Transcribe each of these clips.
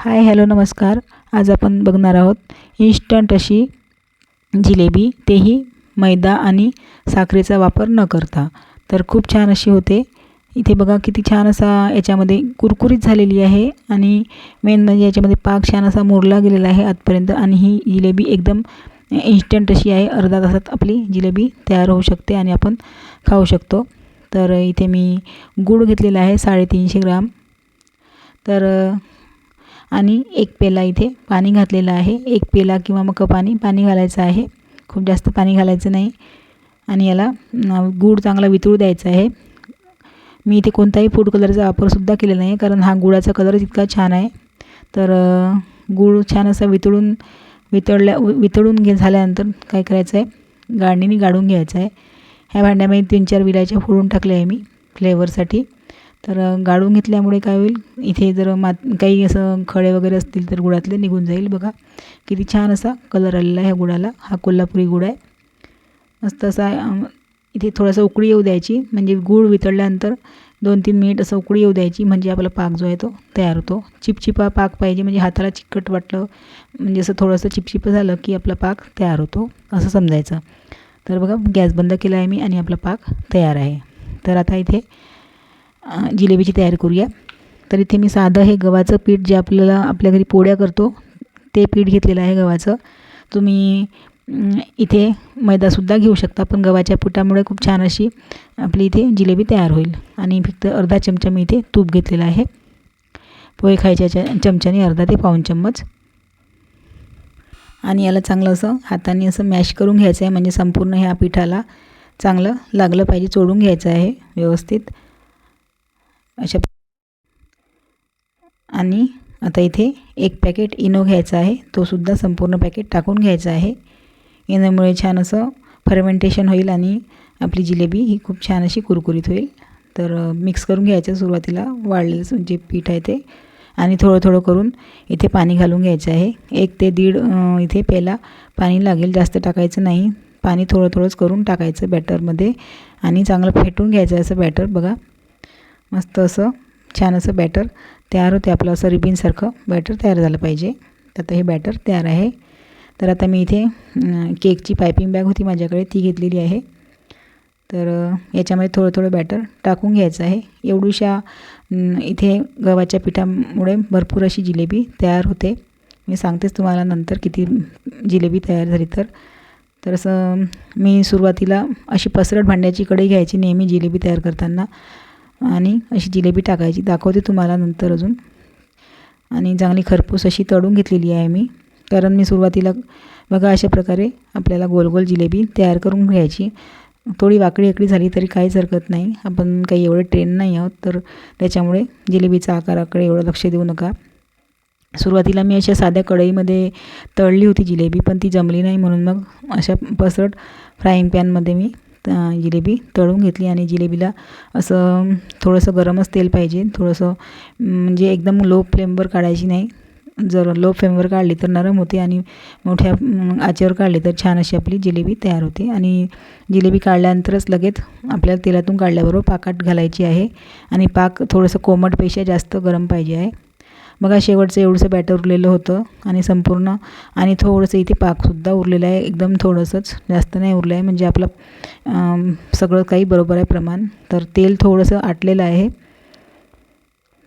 Hi hello नमस्कार. आज आपण बघणार आहोत इन्स्टंट अशी जिलेबी. तेही मैदा आणि साखरेचा वापर न करता. तर खूप छान अशी होते. इथे बघा किती छान असा याच्यामध्ये कुरकुरीत झालेली आहे आणि मेन म्हणजे याच्यामध्ये पाक छान असा मुरला गेलेला आहे आजपर्यंत आणि ही जिलेबी एकदम इन्स्टंट अशी आहे. अर्धा तासात आपली जिलेबी तयार होऊ शकते आणि आपण खाऊ शकतो. तर इथे मी गूळ घेतलेला आहे साडेतीनशे ग्राम. तर आणि एक पेला इथे पाणी घातलेलं आहे. एक पेला किंवा मग पाणी पाणी घालायचं आहे. खूप जास्त पाणी घालायचं नाही. आणि याला गूळ चांगला वितळू द्यायचा आहे. मी इथे कोणताही फूड कलरचा वापरसुद्धा केलेला नाही कारण हा गुळाचा कलर इतका छान आहे. तर गूळ छान असा वितळून वितळल्या वितळून घे झाल्यानंतर काय करायचं आहे? गाळणीने गाळून घ्यायचं आहे. ह्या भांड्यामध्ये तीन चार विलायच्या फोडून टाकल्या आहे मी फ्लेवरसाठी तर गाळून घेतल्यामुळे काय होईल? इथे जर मात काही असं खडे वगैरे असतील तर गुळातले निघून जाईल. बघा किती छान असा कलर आलेला आहे ह्या गुळाला. हा कोल्हापुरी गुळ आहे. मस्त असा इथे थोडंसं उकळी येऊ द्यायची. म्हणजे गूळ वितळल्यानंतर दोन तीन मिनिट असं उकळी येऊ द्यायची. म्हणजे आपला पाक जो आहे तो तयार होतो. चिपचिपा पाक पाहिजे. म्हणजे हाताला चिकट वाटलं म्हणजे असं थोडंसं चिपचिपं झालं की आपला पाक तयार होतो. असं समजायचं. तर बघा गॅस बंद केला आहे मी आणि आपला पाक तयार आहे. तर आता इथे जिलेबीची तयारी करूया. तर इथे मी साधं हे गव्हाचं पीठ जे आपल्याला आपल्या घरी पोळ्या करतो ते पीठ घेतलेलं आहे गव्हाचं. तुम्ही इथे मैदासुद्धा घेऊ शकता पण गव्हाच्या पिठामुळे खूप छान अशी आपली इथे जिलेबी तयार होईल. आणि फक्त अर्धा चमचा मी इथे तूप घेतलेला आहे. पोहे खायच्या चमच्याने अर्धा ते पाऊन चम्मच. आणि याला चांगलं असं हाताने असं मॅश करून घ्यायचं आहे म्हणजे संपूर्ण ह्या पिठाला चांगलं लागलं पाहिजे चोडून घ्यायचं आहे व्यवस्थित. अशा आणि आता इथे एक पॅकेट इनो घ्यायचा आहे. तोसुद्धा संपूर्ण पॅकेट टाकून घ्यायचा आहे. इनोमुळे छान असं फर्मेंटेशन होईल आणि आपली जिलेबी ही खूप छान अशी कुरकुरीत होईल. तर मिक्स करून घ्यायचं सुरुवातीला. वाळलेलं जे पीठ आहे ते. आणि थोडं थोडं करून इथे पाणी घालून घ्यायचं आहे. एक ते दीड इथे प्याला पाणी लागेल. जास्त टाकायचं नाही. पाणी थोडं थोडंच करून टाकायचं बॅटरमध्ये. आणि चांगलं फेटून घ्यायचं असं बॅटर. बघा. मस्त असं छान असं बॅटर तयार होते. आपलं असं रिबिनसारखं बॅटर तयार झालं पाहिजे. तर आता हे बॅटर तयार आहे. तर आता मी इथे केकची पायपिंग बॅग होती माझ्याकडे. ती घेतलेली आहे. तर याच्यामध्ये थोडं थोडं बॅटर टाकून घ्यायचं आहे. एवढूशा इथे गव्हाच्या पिठामुळे भरपूर अशी जिलेबी तयार होते. मी सांगतेच तुम्हाला नंतर किती जिलेबी तयार झाली तर. तर असं मी सुरुवातीला अशी पसरट भांड्याची कढई घ्यायची नेहमी जिलेबी तयार करताना. आणि अशी जिलेबी टाकायची. दाखवते तुम्हाला नंतर अजून. आणि चांगली खरपूस अशी तळून घेतलेली आहे मी. कारण मी सुरुवातीला बघा अशा प्रकारे आपल्याला गोल गोल जिलेबी तयार करून घ्यायची. थोडी वाकडी आकडी झाली तरी काहीच हरकत नाही. आपण काही एवढे ट्रेन नाही आहोत तर त्याच्यामुळे जिलेबीचा आकाराकडे एवढं लक्ष देऊ नका. सुरुवातीला मी अशा साध्या कढईमध्ये तळली होती जिलेबी पण ती जमली नाही म्हणून मग अशा पसरट फ्राईंग पॅनमध्ये मी जिलेबी तळून घेतली आणि जिलेबीला असं थोडंसं गरमच तेल पाहिजे. थोडंसं म्हणजे एकदम लो फ्लेमवर काढायची नाही. जर लो फ्लेमवर काढली तर नरम होते आणि मोठ्या आचेवर काढली तर छान अशी आपली जिलेबी तयार होते. आणि जिलेबी काढल्यानंतरच लगेच आपल्याला तेलातून काढल्याबरोबर पाकात घालायची आहे. आणि पाक थोडंसं कोमटपेक्षा जास्त गरम पाहिजे आहे. बघा शेवटचं एवढंसं बॅटर उरलेलं होतं आणि संपूर्ण. आणि थोडंसं इथे पाकसुद्धा उरलेलं आहे. एकदम थोडंसंच. जास्त नाही उरलं आहे. म्हणजे आपलं सगळं काही बरोबर आहे प्रमाण. तर तेल थोडंसं आटलेलं आहे.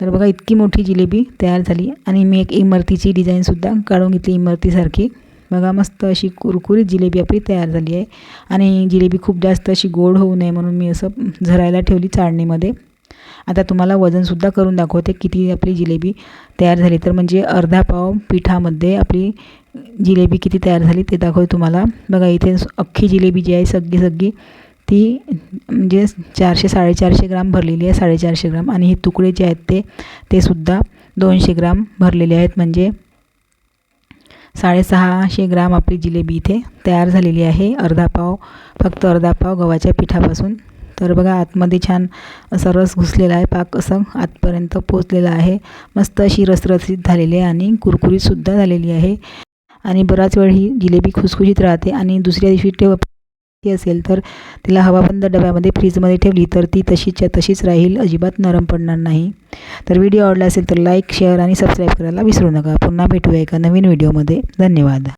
तर बघा इतकी मोठी जिलेबी तयार झाली. आणि मी एक इमरतीची डिझाईनसुद्धा काढून घेतली इमरतीसारखी. बघा मस्त अशी कुरकुरीत जिलेबी आपली तयार झाली आहे. आणि जिलेबी खूप जास्त अशी गोड होऊ नये म्हणून मी असं झरायला ठेवली चाळणीमध्ये. आता तुम्हाला वजनसुद्धा करून दाखवते किती आपली जिलेबी तयार झाली. तर म्हणजे अर्धा पाव पिठामध्ये आपली जिलेबी किती तयार झाली ते दाखवते तुम्हाला. बघा इथे अख्खी जिलेबी जी आहे सगळी सगळी ती म्हणजे चारशे साडेचारशे ग्राम भरलेली आहे साडेचारशे ग्राम. आणि हे तुकडे जे आहेत ते ते सुद्धा दोनशे ग्राम भरलेले आहेत. म्हणजे साडेसहाशे ग्राम आपली जिलेबी इथे तयार झालेली आहे. अर्धा पाव फक्त अर्धा पाव गव्हाच्या पिठापासून. तर बघा आतमध्ये छान असा रस घुसलेला आहे पाक असं आतपर्यंत पोचलेला आहे. मस्त अशी रसरसीत झालेली आहे आणि कुरकुरीतसुद्धा झालेली आहे. आणि बराच वेळ ही जिलेबी खुसखुशीत राहते आणि दुसऱ्या दिवशी ते असेल तर तिला हवाबंद डब्यामध्ये फ्रीजमध्ये ठेवली तर ती तशीच्या तशीच राहील. अजिबात नरम पडणार नाही. तर व्हिडिओ आवडला असेल तर लाईक शेअर आणि सबस्क्राईब करायला विसरू नका. पुन्हा भेटूया एका नवीन व्हिडिओमध्ये. धन्यवाद.